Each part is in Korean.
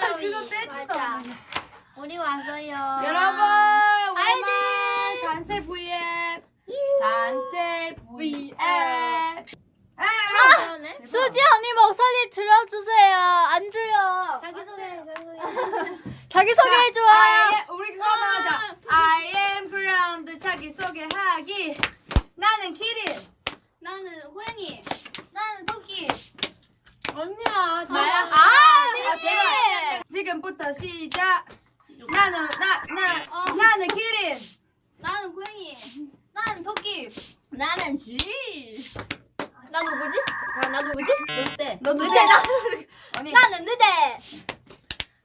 하지만 해피 할로윈. 그거 떼지도 맞아. 않아. 우리 왔어요. 여러분 아이들. 단체 V앱 단체 V앱 아, 그러네. 수지 언니 목소리 들어주세요. 안 들려. 자기 소개. 자기 소개. 자기 소개해줘. I am- 우리 그거 하자 I am ground 자기 소개하기 나는 키린 나는 호연이. 나는 토끼 언니야. 나야? 아, 아, 아, 제발. 지금부터 시작 나는 나, 나, 어. 나는 키린 나는 고양이. 나는 토끼 나는 쥐. 나 누구지? 자, 나 누구지? 늑대. 너 누구? 늑대, 나- 언니 나는 느대.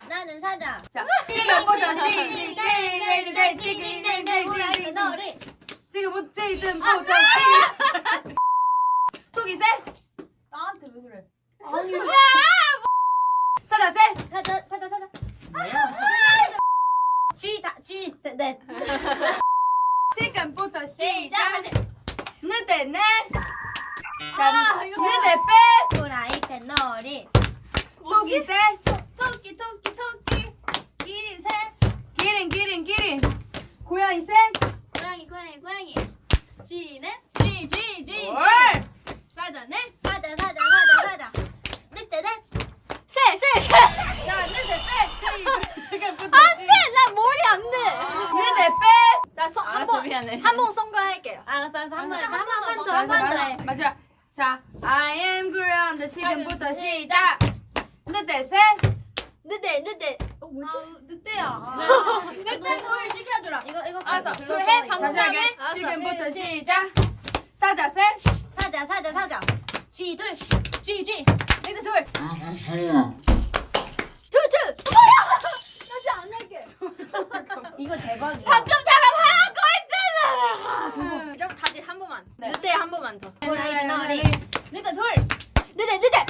나는 사자. 자 지금부터 시작 호랑이 너리. 지금부터 지금부터 시작 토끼 셀 나한테 왜 그래 아니. 사자 셀 사자 사자 쥐다 쥐 네. 지금부터 시작 시작. 넷 아, 이거 늑대 빼 호랑이 뱃놀이. 토끼 셀 토끼 토끼 토끼. 기린 새. 기린 기린 기린 고양이 셀 고양이 고양이 고양이. G G G. 올 사자네. 사자 사자 사자 사자. 늑대 넷. 쎄쎄 쎄. 자, 늑대 빼 지금부터 안돼 나 머리 안 돼. 늑대 빼 자, 서, 한 알았어, 번, 미안해. 한번 선거할게요. 알았어 알았어 한번 알았어, 한번한번더 맞아, 한번더 맞아, 해. 맞아 자 I am ground 지금부터 시작 늑대 셀 느대 느대. 어, 뭐지? 늑대야 늑대 뭘 시켜주라. 이거 이거 알았어. 그거 둘 해. 이거. 방금 다시 하게 다음에? 알았어. 지금부터 시작 사자 셀 사자 사자 사자. 쥐둘 쥐쥐. 늑대 둘 투투. 뭐야? 나지 안 할게. 이거 대박이야. 방금처럼 하라고 했잖아. 이제 다시 한 번만. 네. 늑대 한 번만 더. 늑대 둘. 느대 느대.